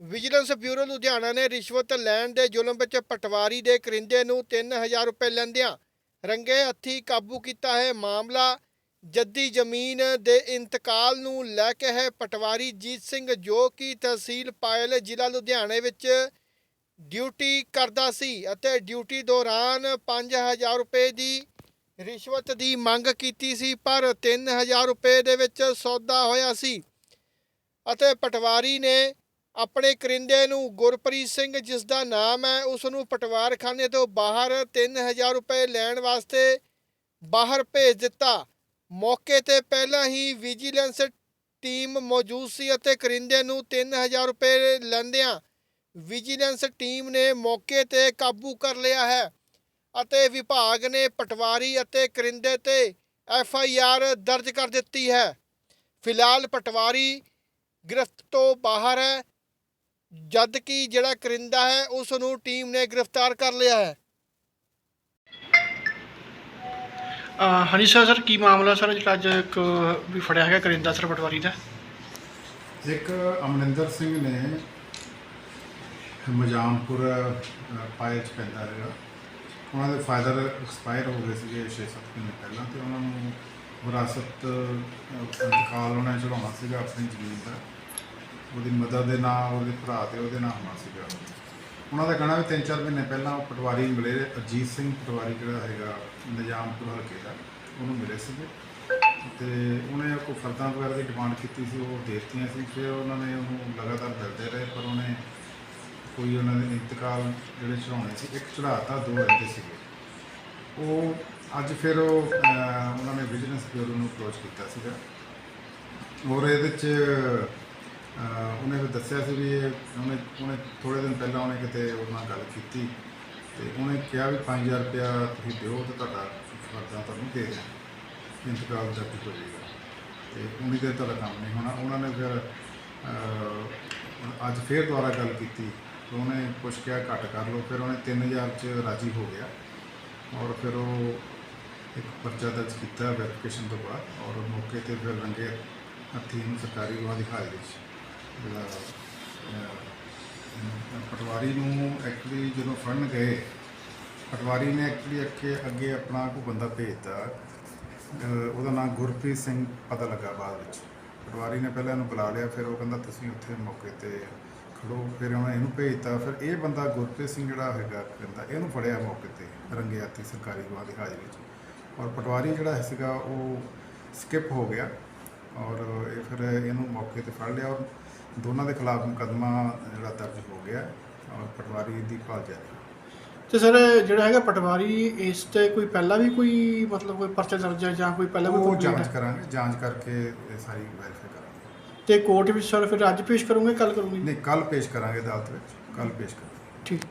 Vigilance bureau Ludhiana ਨੇ ਰਿਸ਼ਵਤ ਲੈਣ ਦੇ ਜ਼ੁਲਮ ਵਿੱਚ ਪਟਵਾਰੀ ਦੇ ਕਰਿੰਦੇ ਨੂੰ 3000 ਰੁਪਏ ਲੈਂਦਿਆਂ ਰੰਗੇ ਹੱਥੀ ਕਾਬੂ ਕੀਤਾ ਹੈ ਮਾਮਲਾ। ਜੱਦੀ ਜ਼ਮੀਨ ਦੇ ਇੰਤਕਾਲ ਨੂੰ ਲੈ ਕੇ ਹੈ ਪਟਵਾਰੀ ਜੀਤ ਸਿੰਘ ਜੋ ਕਿ ਤਹਿਸੀਲ ਪਾਇਲ ਜ਼ਿਲ੍ਹਾ ਲੁਧਿਆਣੇ ਵਿੱਚ ਡਿਊਟੀ ਕਰਦਾ ਸੀ ਅਤੇ ਡਿਊਟੀ ਦੌਰਾਨ 5000 ਰੁਪਏ ਦੀ ਰਿਸ਼ਵਤ ਦੀ ਮੰਗ ਕੀਤੀ ਸੀ, ਪਰ 3000 ਰੁਪਏ ਦੇ ਵਿੱਚ ਸੌਦਾ ਹੋਇਆ ਸੀ ਅਤੇ ਪਟਵਾਰੀ ਨੇ ਆਪਣੇ ਕਰਿੰਦੇ ਨੂੰ ਗੁਰਪ੍ਰੀਤ ਸਿੰਘ, ਜਿਸ ਦਾ ਨਾਮ ਹੈ ਉਸ ਨੂੰ ਪਟਵਾਰਖਾਨੇ ਤੋਂ ਬਾਹਰ 3000 ਰੁਪਏ ਲੈਣ ਵਾਸਤੇ ਬਾਹਰ ਭੇਜ ਦਿੱਤਾ। ਮੌਕੇ ਤੇ ਪਹਿਲਾਂ ਹੀ ਵਿਜੀਲੈਂਸ ਟੀਮ ਮੌਜੂਦ ਸੀ ਅਤੇ ਕਰਿੰਦੇ ਨੂੰ 3000 ਰੁਪਏ ਲੈਂਦਿਆਂ ਵਿਜੀਲੈਂਸ ਟੀਮ ਨੇ ਮੌਕੇ ਤੇ ਕਾਬੂ ਕਰ ਲਿਆ ਹੈ ਅਤੇ ਵਿਭਾਗ ਨੇ ਪਟਵਾਰੀ ਅਤੇ ਕਰਿੰਦੇ ਤੇ ਐਫ ਆਈ ਆਰ ਦਰਜ ਕਰ ਦਿੱਤੀ ਹੈ। ਫਿਲਹਾਲ ਪਟਵਾਰੀ ਗ੍ਰਿਫਤ ਤੋਂ ਬਾਹਰ ਹੈ ਜਦ ਕਿ ਜਿਹੜਾ ਕਰਿੰਦਾ ਹੈ ਉਸ ਨੂੰ ਟੀਮ ਨੇ ਗ੍ਰਿਫਤਾਰ ਕਰ ਲਿਆ ਹੈ। ਅਹ ਹਾਂਜੀ ਸਰ ਸਰ ਕੀ ਮਾਮਲਾ ਸਰ? ਜਿਹੜਾ ਅੱਜ ਇੱਕ ਵੀ ਫੜਿਆ ਹੈਗਾ ਕਰਿੰਦਾ ਸਰ ਪਟਵਾਰੀ ਦਾ। ਇੱਕ ਅਮਰਿੰਦਰ ਸਿੰਘ ਨੇ ਮਜਾਮਪੁਰ ਅ, ਪਾਇਲ ਚ ਪੈਂਦਾ ਹੈਗਾ ਉਹਨਾਂ ਦੇ ਫਾਦਰ ਐਕਸਪਾਇਰ ਹੋ ਗਏ ਸੀਗੇ 6-7 ਮਹੀਨੇ ਪਹਿਲਾਂ ਤੇ ਉਹਨਾਂ ਨੂੰ ਵਿਰਾਸਤ ਅ, ਇੰਤਕਾਲ ਉਹਨਾਂ ਨੇ ਚੜਾਉਣਾ ਸੀਗਾ ਆਪਣੀ ਜ਼ਮੀਨ ਦਾ। ਉਹਦੀ ਮਦਰ ਦੇ ਨਾਂ, ਉਹਦੇ ਭਰਾ ਤੇ ਉਹਦੇ ਨਾਂ ਹੋਣਾ ਸੀਗਾ। ਉਹਨਾਂ ਦਾ ਕਹਿਣਾ ਵੀ 3-4 ਮਹੀਨੇ ਪਹਿਲਾਂ ਉਹ ਪਟਵਾਰੀ ਮਿਲੇ, ਅਜੀਤ ਸਿੰਘ ਪਟਵਾਰੀ ਜਿਹੜਾ ਹੈਗਾ, ਨਿਜ਼ਾਮਪੁਰ ਹਲਕੇ ਦਾ, ਉਹਨੂੰ ਮਿਲੇ ਸੀਗੇ। ਤੇ ਉਹਨੇ ਕੋਈ ਫਰਦਾਂ ਵਗੈਰਾ ਦੀ ਡਿਮਾਂਡ ਕੀਤੀ ਸੀ, ਉਹ ਦੇ ਦਿੱਤੀਆਂ ਸੀ। ਫਿਰ ਉਹਨਾਂ ਨੇ ਉਹਨੂੰ ਲਗਾਤਾਰ ਮਿਲਦੇ ਰਹੇ, ਪਰ ਉਹਨੇ ਕੋਈ ਉਹਨਾਂ ਦੇ ਇੰਤਕਾਲ ਜਿਹੜੇ ਚੜਾਉਣੇ ਸੀ, ਇੱਕ ਚੜਾਤਾ ਦੋ ਰਹਿੰਦੇ ਸੀਗੇ। ਉਹ ਅੱਜ ਫਿਰ ਉਹ ਉਹਨਾਂ ਨੇ ਵਿਜੀਲੈਂਸ ਬਿਊਰੋ ਨੂੰ ਅਪਰੋਚ ਕੀਤਾ ਸੀਗਾ। ਔਰ ਇਹਦੇ ਚ ਉਹਨੇ ਵੀ ਦੱਸਿਆ ਸੀ ਵੀ ਇਹ ਉਹਨੇ ਉਹਨੇ ਥੋੜੇ ਦਿਨ ਪਹਿਲਾਂ ਉਹਨੇ ਕਿਤੇ ਉਹਦੇ ਨਾਲ ਗੱਲ ਕੀਤੀ ਤੇ ਉਹਨੇ ਕਿਹਾ ਵੀ 5000 ਰੁਪਇਆ ਤੁਸੀਂ ਦਿਓ ਤੇ ਤੁਹਾਡਾ ਫਰਦਾਂ ਤੁਹਾਨੂੰ ਦੇ ਦਿਆਂ ਇੰਤਕਾਲ ਦਰਜ ਹੋ ਜਾਏਗਾ। ਤੇ ਉਨੀ ਦੇਰ ਤੁਹਾਡਾ ਕੰਮ ਨਹੀਂ ਹੋਣਾ। ਉਹਨਾਂ ਨੇ ਫਿਰ ਅੱਜ ਫੇਰ ਦੁਬਾਰਾ ਗੱਲ ਕੀਤੀ। ਤੇ ਉਹਨੇ ਕੁਛ ਕਿਹਾ ਘੱਟ ਕਰ ਲਓ। ਫਿਰ ਉਹਨੇ 3000 ਚ ਰਾਜੀ ਹੋ ਗਿਆ। ਔਰ ਫਿਰ ਉਹ ਇੱਕ ਪਰਚਾ ਦਰਜ ਕੀਤਾ ਵੈਰੀਫਿਕੇਸ਼ਨ ਤੋਂ ਬਾਅਦ। ਔਰ ਮੌਕੇ ਤੇ ਫਿਰ ਰੰਗੇ ਹੱਥੀਂ ਨੂੰ ਸਰਕਾਰੀ ਗਵਾਹ ਦਿਖਾਈ ਵਿੱਚ ਜਿਹੜਾ ਅਹ, ਪਟਵਾਰੀ ਨੂੰ ਐਕਚੁਅਲੀ ਜਦੋਂ ਫੜਨ ਗਏ ਪਟਵਾਰੀ ਨੇ ਐਕਚੁਅਲੀ ਅੱਗੇ ਅੱਗੇ ਆਪਣਾ ਕੋਈ ਬੰਦਾ ਭੇਜਤਾ। ਅਹ ਉਹਦਾ ਨਾਮ ਗੁਰਪ੍ਰੀਤ ਸਿੰਘ ਪਤਾ ਲੱਗਾ ਬਾਅਦ ਵਿੱਚ। ਪਟਵਾਰੀ ਨੇ ਪਹਿਲਾਂ ਇਹਨੂੰ ਬੁਲਾ ਲਿਆ ਫਿਰ ਉਹ ਕਹਿੰਦਾ ਤੁਸੀਂ ਉੱਥੇ ਮੌਕੇ ਤੇ ਖੜੋ। ਫਿਰ ਉਹਨੇ ਇਹਨੂੰ ਭੇਜਤਾ। ਫਿਰ ਇਹ ਬੰਦਾ ਗੁਰਪ੍ਰੀਤ ਸਿੰਘ ਜਿਹੜਾ ਹੈਗਾ ਕਹਿੰਦਾ ਇਹਨੂੰ ਫੜਿਆ ਮੌਕੇ ਤੇ ਰੰਗੇ ਹੱਥੀ ਸਰਕਾਰੀ ਗਵਾਹ ਦੀ ਹਾਜ਼ਰੀ ਵਿੱਚ। ਔਰ ਪਟਵਾਰੀ ਜਿਹੜਾ ਸੀਗਾ ਉਹ ਸਕਿਪ ਹੋ ਗਿਆ। ਔਰ ਇਹ ਫਿਰ ਇਹਨੂੰ ਮੌਕੇ ਤੇ ਫੜ ਲਿਆ। ਔਰ ਦੋਨਾਂ ਦੇ ਖਿਲਾਫ ਮੁਕੱਦਮਾ ਜਿਹੜਾ ਦਰਜ ਹੋ ਗਿਆ ਔਰ ਪਟਵਾਰੀ ਦੀ ਭਾਲ ਜਾਰੀ ਤੇ ਸਰ ਜਿਹੜਾ ਹੈਗਾ ਪਟਵਾਰੀ ਇਸ ਤੇ ਕੋਈ ਪਹਿਲਾਂ ਵੀ ਕੋਈ ਮਤਲਬ ਕੋਈ ਪਰਚਾ ਦਰਜ ਹੈ ਜਾਂ ਕੋਈ ਪਹਿਲਾਂ ਕੋਈ ਉਹ complaint ਜਾਂਚ? ਕਰਾਂਗੇ ਜਾਂਚ ਕਰਕੇ ਇਹ ਸਾਰੀ ਵੈਰੀਫਾਈ ਕਰਾਂਗੇ। ਤੇ ਕੋਰਟ ਵਿੱਚ ਸਰ ਫਿਰ ਅੱਜ ਪੇਸ਼ ਕਰੋਗੇ ਕੱਲ ਕਰੋਗੇ? ਨਹੀਂ ਕੱਲ ਪੇਸ਼ ਕਰਾਂਗੇ ਅਦਾਲਤ ਵਿੱਚ ਕੱਲ ਪੇਸ਼ ਕਰਾਂਗੇ। ਠੀਕ।